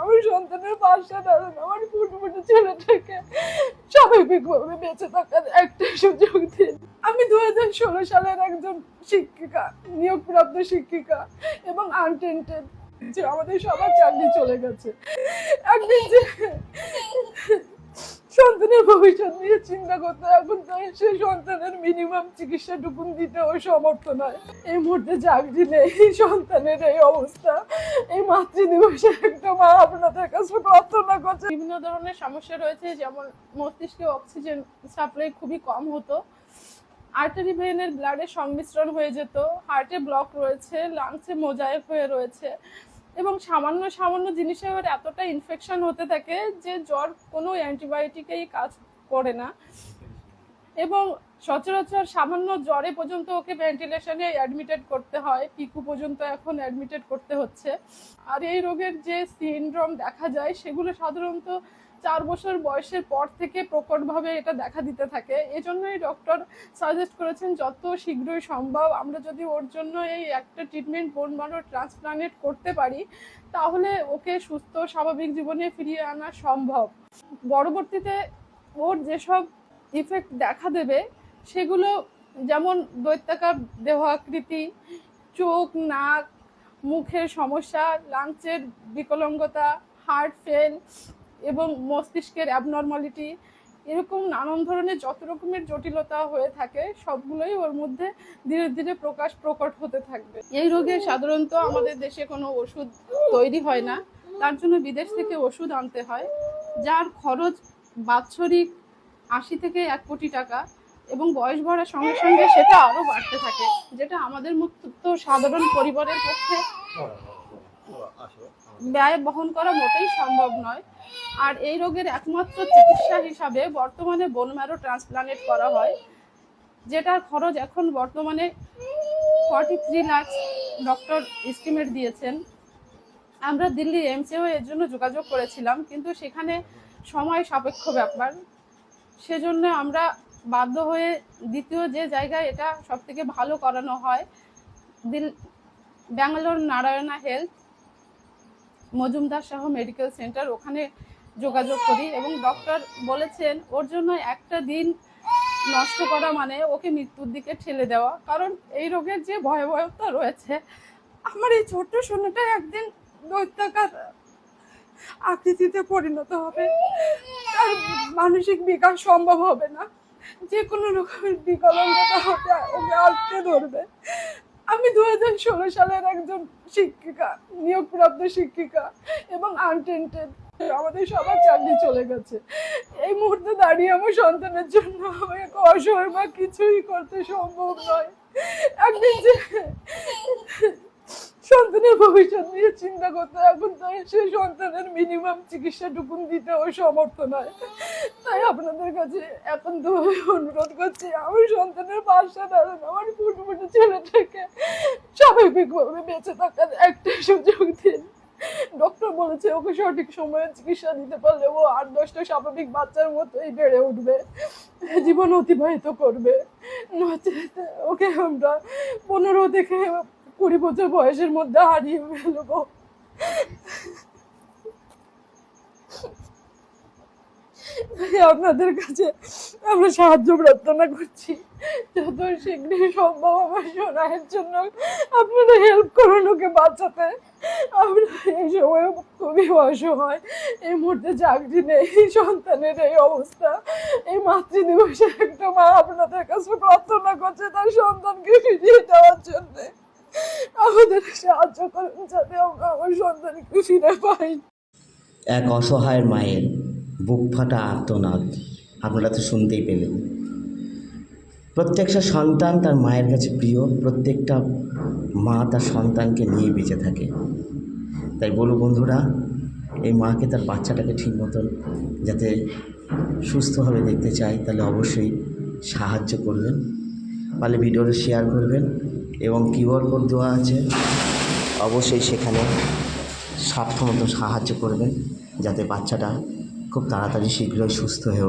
আমার সন্তানের পাশে দাঁড়ান, আমার ফুটফুটে ছেলেটাকে স্বাভাবিকভাবে বেঁচে থাকার একটা সুযোগ দিন। আমি দু হাজার ষোলো সালের একজন শিক্ষিকা, নিয়োগপ্রাপ্ত শিক্ষিকা এবং আনটেন্টেড যে আমাদের সবার চাকরি চলে গেছে। একদিন যে ভবিষ্যৎ নিয়ে চিন্তা করতে এখন সে সন্তানের মিনিমাম চিকিৎসাটুকুন দিতেও সমর্থ নয়। এই মুহূর্তে চাকরি নেই সন্তানের এই অবস্থা। এই মাতৃ দিবসে একটা মা আপনাদের কাছে প্রার্থনা করছে। বিভিন্ন ধরনের সমস্যা রয়েছে, যেমন মস্তিষ্কে অক্সিজেন সাপ্লাই খুবই কম হতো। আর্টারি ভেনের ব্লাডের সংমিশ্রণ হয়ে যেত। হার্টে ব্লক রয়েছে লাংসে মোজায়েক হয়ে রয়েছে। এবং সামান্য সামান্য জিনিসে ওর এতটা ইনফেকশন হতে থাকে যে জ্বর কোনো অ্যান্টিবায়োটিকেই কাজ করে না। এবং সচরাচর সামান্য জ্বরে পর্যন্ত ওকে ভেন্টিলেশনে অ্যাডমিটেড করতে হয়, পিকু পর্যন্ত এখন অ্যাডমিটেড করতে হচ্ছে। আর এই রোগের যে সিনড্রোম দেখা যায়, সেগুলো সাধারণত চার বছর বয়সের পর থেকে প্রকটভাবে এটা দেখা দিতে থাকে। এজন্যই ডক্টর সাজেস্ট করেছেন যত শীঘ্রই সম্ভব আমরা যদি ওর জন্য এই একটা ট্রিটমেন্ট বোন মারো ট্রান্সপ্লান্টেড করতে পারি, তাহলে ওকে সুস্থ, স্বাভাবিক জীবনে ফিরিয়ে আনা সম্ভব। পরবর্তীতে ওর যেসব ইফেক্ট দেখা দেবে, সেগুলো যেমন দৈত্যাকার দেহ আকৃতি চোখ, নাক, মুখের সমস্যা লাংচের বিকলাঙ্গতা হার্ট ফেল এবং মস্তিষ্কের অ্যাবনর্মালিটি এরকম নানান ধরনের যত রকমের জটিলতা হয়ে থাকে, সবগুলোই ওর মধ্যে ধীরে ধীরে প্রকাশ প্রকট হতে থাকবে। এই রোগে সাধারণত আমাদের দেশে কোনো ওষুধ তৈরি হয় না। তার জন্য বিদেশ থেকে ওষুধ আনতে হয়, যার খরচ বাৎসরিক আশি থেকে এক কোটি টাকা এবং বয়স বাড়ার সঙ্গে সঙ্গে সেটা আরও বাড়তে থাকে, যেটা আমাদের মতো সাধারণ পরিবারের পক্ষে ব্যয় বহন করা মোটেই সম্ভব নয়। আর এই রোগের একমাত্র চিকিৎসা হিসাবে বর্তমানে বোন ম্যারো ট্রান্সপ্লান্টেড করা হয়, যেটার খরচ এখন বর্তমানে forty three lakh doctor estimate দিয়েছেন। আমরা দিল্লি এমসেও এর জন্য যোগাযোগ করেছিলাম, কিন্তু সেখানে সময় সাপেক্ষ ব্যাপার। সেজন্য আমরা বাধ্য হয়ে দ্বিতীয় যে জায়গায় এটা সবথেকে ভালো করানো হয়, দিল Bangalore Narayana health Mazumdar Shaw medical centre ওখানে যোগাযোগ করি এবং ডক্টর বলেছেন, ওর জন্য একটা দিন নষ্ট করা মানে ওকে মৃত্যুর দিকে ঠেলে দেওয়া। কারণ এই রোগের যে ভয়াবহতা রয়েছে, আমার এই ছোট্ট শূন্যটা একদিন দৈত্যাকার আকৃতিতে পরিণত হবে। তার মানসিক বিকাশ সম্ভব হবে না। যে কোনো রকমের বিকলাঙ্গতা হতে ওকে আটকে ধরবে। আমি দু হাজার ষোলো সালের একজন শিক্ষিকা, নিয়োগপ্রাপ্ত শিক্ষিকা এবং আনটেন্টেড আমাদের সবার চাকরি চলে গেছে। এই মুহূর্তে দাঁড়িয়ে আমার সন্তানের জন্য আমাকে অসহায় বা কিছুই করতে সম্ভব নয়। একদিন যে নিয়ে চিন্তা করতে এখন তো সে সন্তানের মিনিমাম চিকিৎসাটুকুন দিতেও সমর্থ নয় তাই আপনাদের কাছে এখন তো অনুরোধ করছি আমার সন্তানের পাশে দাঁড়ান, আমার ফুটফুটে ছেলেটাকে স্বাভাবিকভাবে বেঁচে থাকার একটা সুযোগ দিন। ডক্টর বলেছে, ওকে সঠিক সময়ে চিকিৎসা দিতে পারলে ও আট দশটা স্বাভাবিক বাচ্চার মতোই বেড়ে উঠবে। জীবন অতিবাহিত করবে। নচেত ওকে আমরা পনেরো থেকে কুড়ি বছর বয়সের মধ্যে হারিয়ে তাই আপনাদের কাছে আমরা সাহায্য প্রার্থনা করছি। যত শীঘ্রই সম্ভব আমার সোনায়ের জন্য আপনারা হেল্প করুন ওকে বাঁচাতে। আমরা এই সময় খুবই অসহায়। এই মুহূর্তে চাকরি নেই, সন্তানের এই অবস্থা। এই মাতৃ দিবসে একটা মা আপনাদের কাছে প্রার্থনা করছে তার সন্তানকে ফিরিয়ে দেওয়ার জন্য। আমাদের সাহায্য করুন যাতে আমরা আমার সন্তানকে ফিরে পাই। এক অসহায়ের মায়ের বুক ফাটা আর্তনাদ আপনারা তো শুনতেই পেলেন। প্রত্যেকটা সন্তান তার মায়ের কাছে প্রিয়, প্রত্যেকটা মা তার সন্তানকে নিয়ে বেঁচে থাকে। তাই বলো বন্ধুরা, এই মাকে তার বাচ্চাটাকে ঠিক মতন যাতে সুস্থভাবে দেখতে চায়, তাহলে অবশ্যই সাহায্য করবেন। পারলে ভিডিওটা শেয়ার করবেন। এবং কিউআর কোড দেওয়া আছে অবশ্যই সেখানে সাধ্যমতো সাহায্য করবেন যাতে বাচ্চাটা খুব তাড়াতাড়ি শীঘ্রই সুস্থ হয়ে।